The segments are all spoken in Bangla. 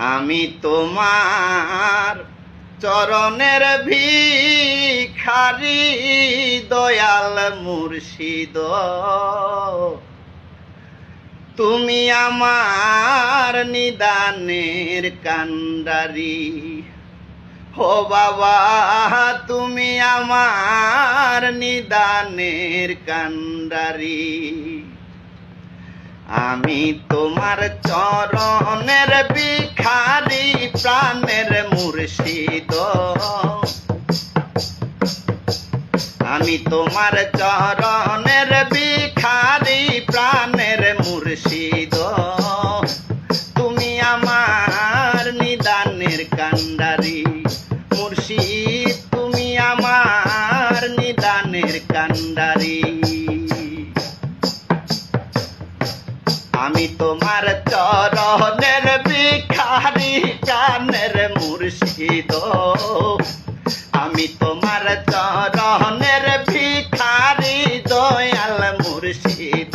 আমি তোমার চরণের ভিখারি, দয়াল মুর্শিদ। তুমি আমার নিদানের কান্ডারি। ও বাবা, তুমি আমার নিদানের কান্ডারি। আমি তোমার চরণের ভিখারি, প্রাণের মুর্শিদ। আমি তোমার চরণের ভিখারি, প্রাণের মুর্শিদ। তুমি আমার নিদানের কান্ডারি। মুর্শিদ, তুমি আমার নিদানের কান্ডারি। আমি তোমার চরণের ভিখারি, কানের মুর্শিদ। আমি তোমার চরণের ভিখারি, দয়াল মুর্শিদ।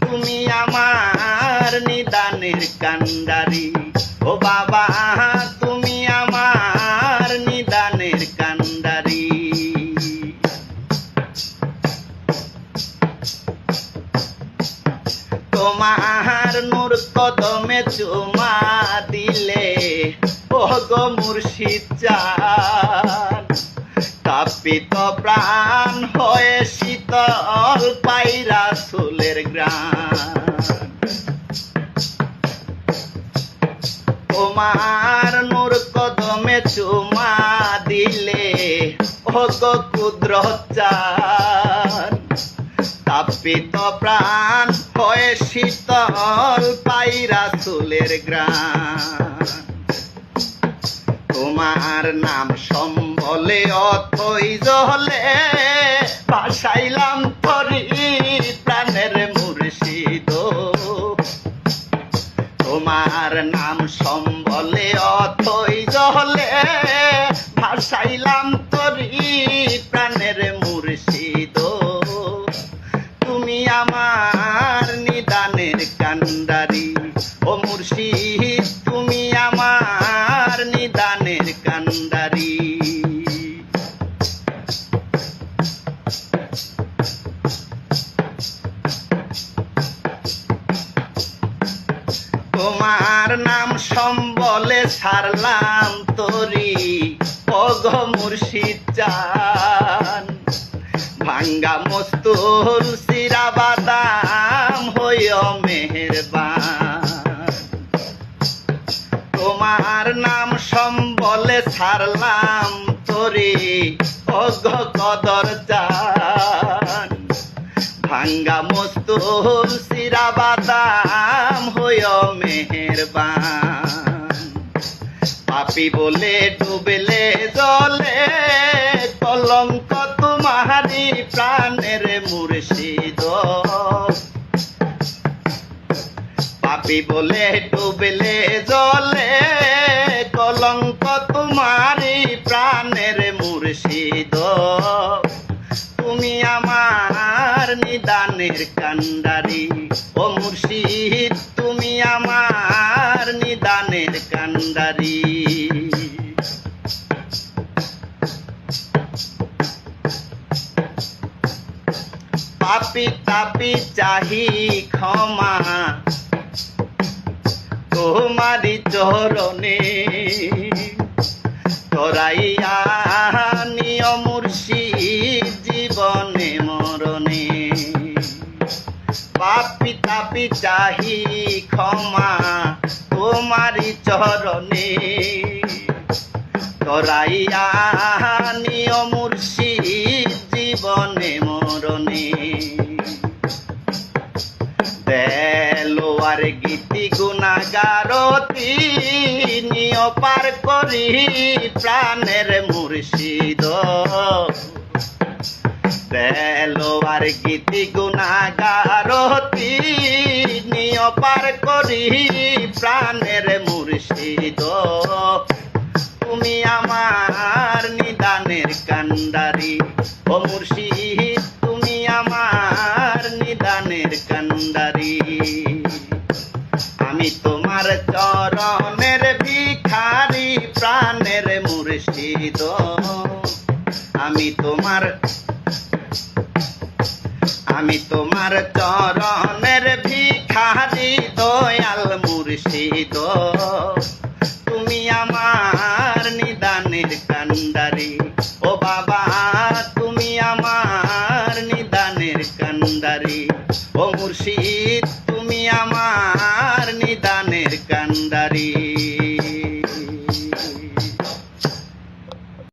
তুমি আমার নিদানের কান্ডারি। ও বাবা তোমার নূর কদমে চুমা দিলে ও গো মুর্শিদ চান তাপিত প্রাণ হয়ে শীতল পাইরা সুলের গ্রাম তোমার নূর কদমে চুমা দিলে ও গো কুদ্রত চান তাপিত প্রাণ হয়ে শীতল পাইরা চুলের গ্রাম তোমার নাম সম্বলে অথই জলে ভাসাইলাম তরি প্রাণের মুর্শিদ। তোমার নাম সম্বলে অথই জলে ভাসাইলাম তরি প্রাণের মুর্শিদ। আমার নিদানের কান্ডারি। ও মুর্শিদ, তুমি আমার নিদানের কান্ডারি। তোমার নাম সম্বলে সারলাম তরি। অগ মুর্শিদ চান ভাঙ্গা মস্তুল সিরা বাদাম হইয় মেহেরবান। তোমার নাম সম্বলে ছাড়লাম তোরে, অগ কদর চান ভাঙ্গা মস্তুল সিরা বাদাম হইয় মেহেরবান। পাপি বলে ডুবলে জলে, কলঙ্ক তোমারি প্রাণের পাপি বলে ডুবলে জলে, কলঙ্ক তোমারি প্রাণের মুর্শিদ। তুমি আমার নিদানের কান্ডারি, ও মুর্শিদ, তুমি আমার নিদানের কান্ডারি। পাপি তাপি চাহি ক্ষমা তোমারি চরণে। তরাইয়া নিয় জীবনে মরণে। পাপি তাপি চাহি ক্ষমা তোমারি চরণে। তরাইয়া নিয় গুণাগারতি নিয় পার করি প্রাণের মুর্শিদ। দেলোয়ার গীতি গুণাগারতি নিয় পার করি প্রাণের মুর্শিদ। তুমি আমার নিদানের কান্ডারি। ও মুর্শিদ, তুমি আমার প্রাণের মুর্শিদ। আমি তোমার আমি তোমার চরণের ভিখারি দয়াল মুর্শিদ। তুমি আমার নিদানের কান্ডারি। ও বাবা, তুমি আমার নিদানের কান্ডারি। ও মুর্শিদ